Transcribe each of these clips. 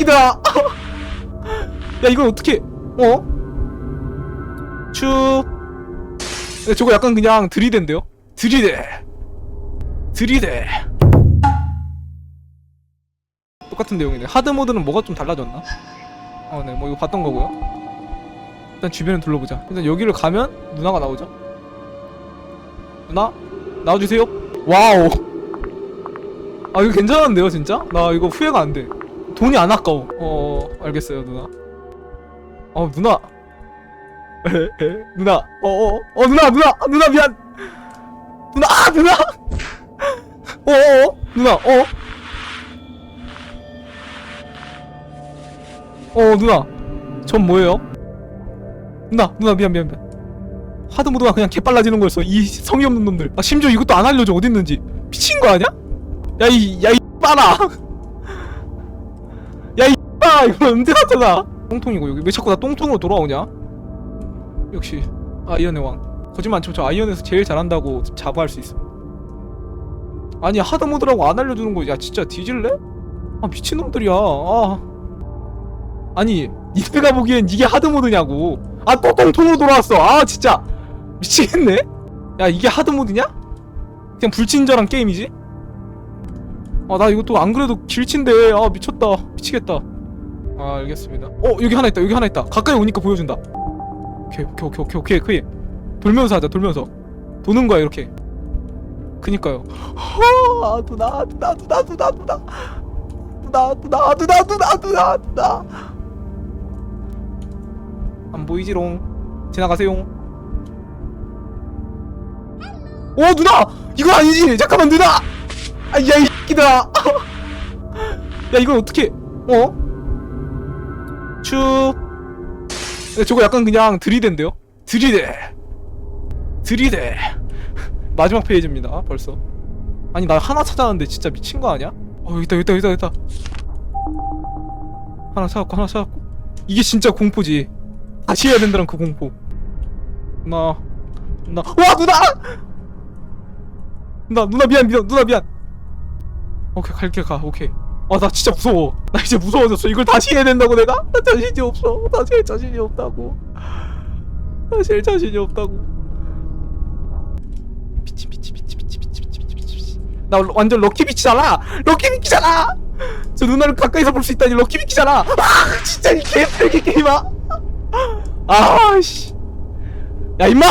이끼들아. 야 이건 어떻게 어? 쭉 야, 저거 약간 그냥 들이댄데요? 들이대. 들이대. 똑같은 내용이네. 하드 모드는 뭐가 좀 달라졌나? 어네 뭐 이거 봤던 거고요. 일단 주변을 둘러보자. 일단 여기를 가면 누나가 나오죠? 누나 나와주세요. 와우. 아 이거 괜찮은데요 진짜? 나 이거 후회가 안돼 돈이 안 아까워. 어 알겠어요 누나. 어 누나. 누나. 어 어 어, 누나 누나 누나 미안. 누나 아 누나. 어어 누나 어. 어 누나. 전 뭐예요? 누나 누나 미안 미안 미안. 하드 모드가 그냥 개빨라지는 거였어 이 성의 없는 놈들. 아 심지어 이것도 안 알려줘. 어딨는지. 미친 거 아니야? 야 이 야 이 빠라 빠 이거 언제 같잖아 똥통이고 여기 왜 자꾸 나 똥통으로 돌아오냐 역시 아이언의 왕. 거짓말 안 치고 저 아이언에서 제일 잘한다고 자부할 수 있어. 아니 하드 모드라고 안 알려주는 거야 진짜 뒤질래? 아 미친놈들이야. 아. 아니 니네가 보기엔 이게 하드 모드냐고. 아또 똥통으로 돌아왔어. 아 진짜. 미치겠네. 야 이게 하드 모드냐? 그냥 불친절한 게임이지? 아 나 이거 또 안 그래도 길친데. 아 미쳤다. 미치겠다 아 알겠습니다. 어 여기 하나 있다 여기 하나 있다. 가까이 오니까 보여준다. 오케이 오케이 오케이 오케이 오케이 오케이. 돌면서 하자 돌면서. 도는 거야 이렇게. 그니까요. 아 누나 누나 누나 누나 누나. 누나 누나 누나 누나 누나 누나. 안 보이지롱. 지나가세요. 오 누나! 이거 아니지? 잠깐만 누나! 아야 이 새끼들아. 야 이건 어떻게 어? 쭉 야, 저거 약간 그냥 들이댄데요? 들이대. 들이대. 마지막 페이지입니다 벌써. 아니 나 하나 찾았는데 진짜 미친 거 아니야? 어 여기 있다 여기 있다 여기 있다 여기 있다. 하나 찾았고 하나 찾았고. 이게 진짜 공포지. 다시 해야 된다는 그 공포. 누나 누나 와 누나! 누나 누나 미안 미안 누나 미안. 오케이 갈게 가 오케이 아 나 진짜 무서워. 나 이제 무서워졌어. 이걸 다시 해야 된다고 내가? 나 자신이 없어. 다시 할 자신이 없다고. 다시 할 자신이 없다고. 미치 미치 미치 미치 미치 미치 미치 미치 나 완전 럭키비치잖아. 럭키비치잖아. 저 누나를 가까이서 볼 수 있다니 럭키비치잖아. 아 진짜 이 개쓰레기 게임아. 아씨. 야 임마!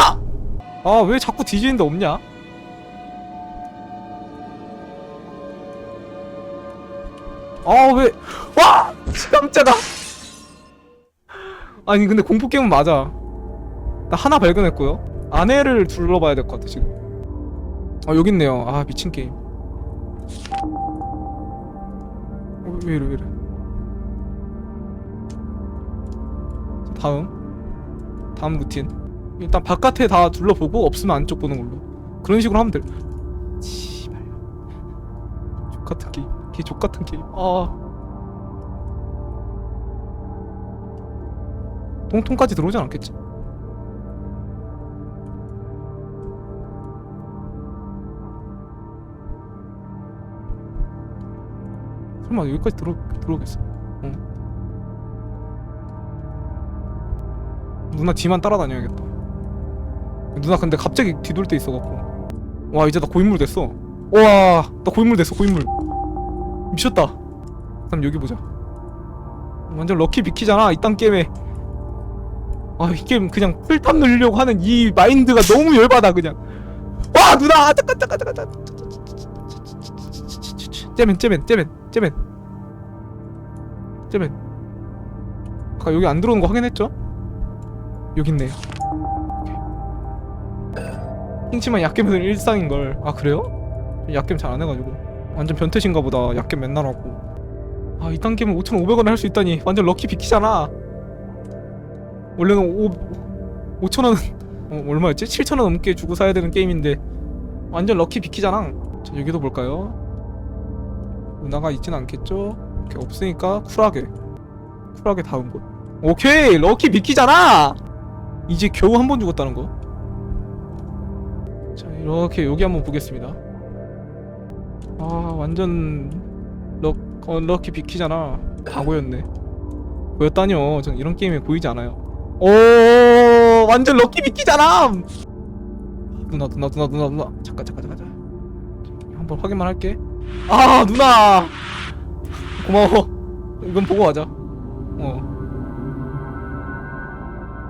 아 왜 자꾸 뒤지는데 없냐 아 왜? 와! 깜짝아. 아니 근데 공포 게임은 맞아. 나 하나 발견했고요. 아내를 둘러봐야 될 것 같아 지금. 아 여기 있네요. 아 미친 게임. 어, 왜 이래 왜 이래. 자, 다음 다음 루틴. 일단 바깥에 다 둘러보고 없으면 안쪽 보는 걸로. 그런 식으로 하면 돼. 씨발. 족 같은 게임. 개 족 같은 게임. 아. 똥통까지 들어오진 않겠지? 설마 여기까지 들어 들어오겠어? 어. 누나 뒤만 따라다녀야겠다. 누나 근데 갑자기 뒤돌 때 있어갖고. 와 이제 나 고인물 됐어. 와, 나 고인물 됐어 고인물. 미쳤다. 그럼 여기 보자. 완전 럭키 비키잖아 이딴 게임에. 아 이 게임 그냥 풀탑 늘려고 하는 이 마인드가 너무 열받아 그냥. 와 누나 잠깐 잠깐 잠깐 잠깐. 째맨 째맨 째맨 째맨 째맨. 아까 여기 안 들어오는 거 확인했죠? 여기 있네요. 킹치만 약겜은 일상인 걸. 아 그래요? 약겜 잘 안 해가지고. 완전 변태신가 보다. 약겜 맨날 하고. 아 이딴 게임은 5,500원에 할 수 있다니. 완전 럭키 비키잖아. 원래는 5 5,000원 어, 얼마였지? 7,000원 넘게 주고 사야 되는 게임인데 완전 럭키 비키잖아. 자 여기도 볼까요? 누나가 있진 않겠죠? 오케이 없으니까 쿨하게 쿨하게 다음 곳. 오케이! 럭키 비키잖아! 이제 겨우 한 번 죽었다는 거 자 이렇게 여기 한번 보겠습니다 아 완전 럭 어, 럭키 비키잖아. 바보였네. 보였다뇨? 전 이런 게임에 보이지 않아요. 오 완전 럭키 미끼잖아 누나 누나 누나 누나 누나. 잠깐 잠깐 잠깐 한번 확인만 할게. 아 누나! 고마워. 이건 보고 가자. 어.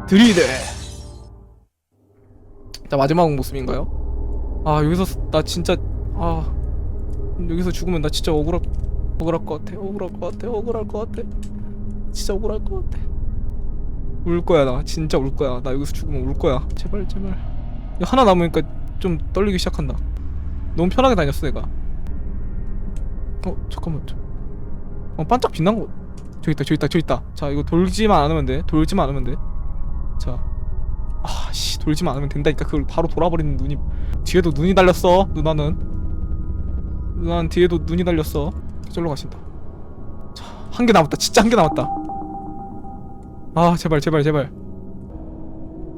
드리드 자 마지막 모습인가요? 아 여기서 스- 나 진짜 아 여기서 죽으면 나 진짜 억울할 억울할 것 같아. 억울할 것 같아. 억울할 것 같아. 진짜 억울할 것 같아. 울 거야 나. 진짜 울 거야. 나 여기서 죽으면 울 거야. 제발 제발. 하나 남으니까 좀 떨리기 시작한다. 너무 편하게 다녔어 내가. 어 잠깐만. 저- 어 반짝 빛난 거. 저기 있다 저기 있다 저기 있다. 자 이거 돌지만 않으면 돼. 돌지만 않으면 돼 자. 아씨. 돌지만 않으면 된다니까. 그걸 바로 돌아버리는 눈이. 뒤에도 눈이 달렸어 누나는 누나는 뒤에도 눈이 달렸어. 저절로 가신다. 자 한 개 남았다. 진짜 한 개 남았다. 아 제발 제발 제발.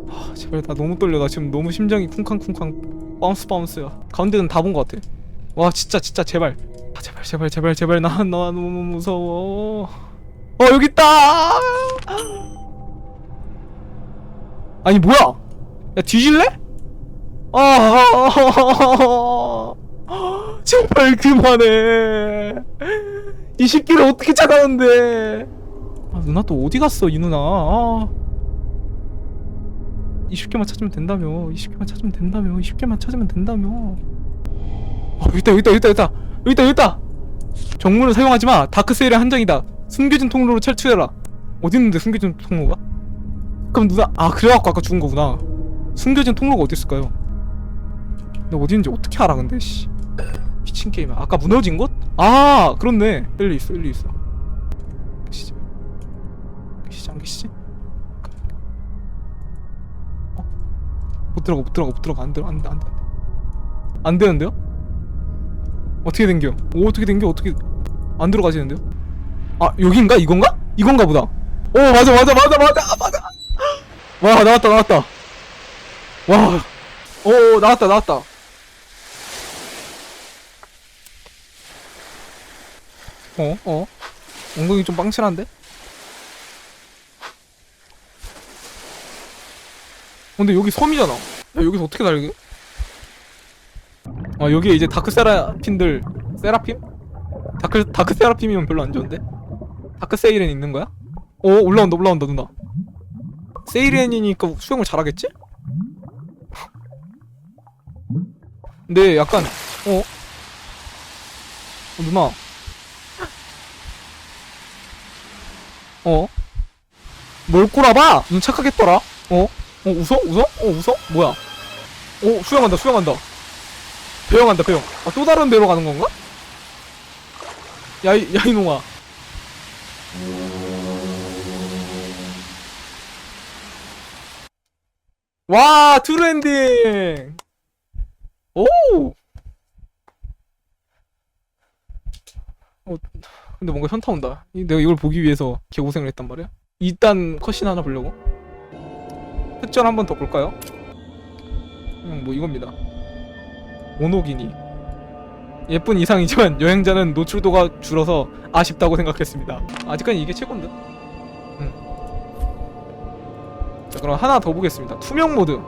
아 제발 나 너무 떨려. 나 지금 너무 심장이 쿵쾅쿵쾅 바운스 바운스야. 가운데는 다 본 것 같아. 와 진짜 진짜 제발. 아 제발 제발 제발 제발. 나, 나 너무 무서워. 어 여기 있다! 아니 뭐야? 야 뒤질래? 아 제발 그만해. 이 새끼를 어떻게 찾아는데? 아 누나 또 어디 갔어 이 누나? 아. 20개만 찾으면 된다며. 20개만 찾으면 된다며. 20개만 찾으면 된다며. 어 여기 있다 여기 있다 여기 있다. 여기 있다 여기 있다. 정문을 사용하지 마. 다크 세일의 한정이다. 숨겨진 통로로 탈출해라. 어디 있는데 숨겨진 통로가? 그럼 누나 아 그래갖고 아까 죽은 거구나. 숨겨진 통로가 어디 있을까요? 근데 어디 있는지 어떻게 알아 근데 씨 미친 게임이야 아까 무너진 곳? 아 그렇네 일리 있어 일리 있어 계시지 계시지 안 계시지? 어? 못 들어가 못 들어가 못 들어가 안 들어 안돼 안돼 안 되는데요? 어떻게 된겨? 오 어떻게 된겨 어떻게 안 들어가지는데요? 아 여긴가 이건가? 이건가 보다 오 맞아 맞아 맞아 맞아 아, 맞아 와 나왔다 나왔다 와오 나왔다 나왔다 어? 어? 엉덩이 좀 빵칠한데? 근데 여기 섬이잖아 야 여기서 어떻게 날게? 아 여기에 이제 다크 세라핀들 세라핌? 다크 다크 세라핌이면 별로 안 좋은데? 다크 세이렌 있는 거야? 오 올라온다 올라온다 누나 세이렌이니까 수영을 잘하겠지? 근데 약간 어? 어 누나 어? 뭘 꼬라봐? 눈 착하겠더라? 어? 어 웃어? 웃어? 어 웃어? 뭐야? 어 수영한다 수영한다 배영한다 배영 아 또 다른 데로 가는 건가? 야 이 야 이놈아 와 트루 엔딩 오 어, 근데 뭔가 현타 온다. 이- 내가 이걸 보기 위해서 개고생을 했단 말이야? 이딴 컷신 하나 보려고? 특전 한 번 더 볼까요? 그냥 뭐 이겁니다. 오노기니. 예쁜 이상이지만 여행자는 노출도가 줄어서 아쉽다고 생각했습니다. 아직까지 이게 최고인데? 음. 자 그럼 하나 더 보겠습니다. 투명 모드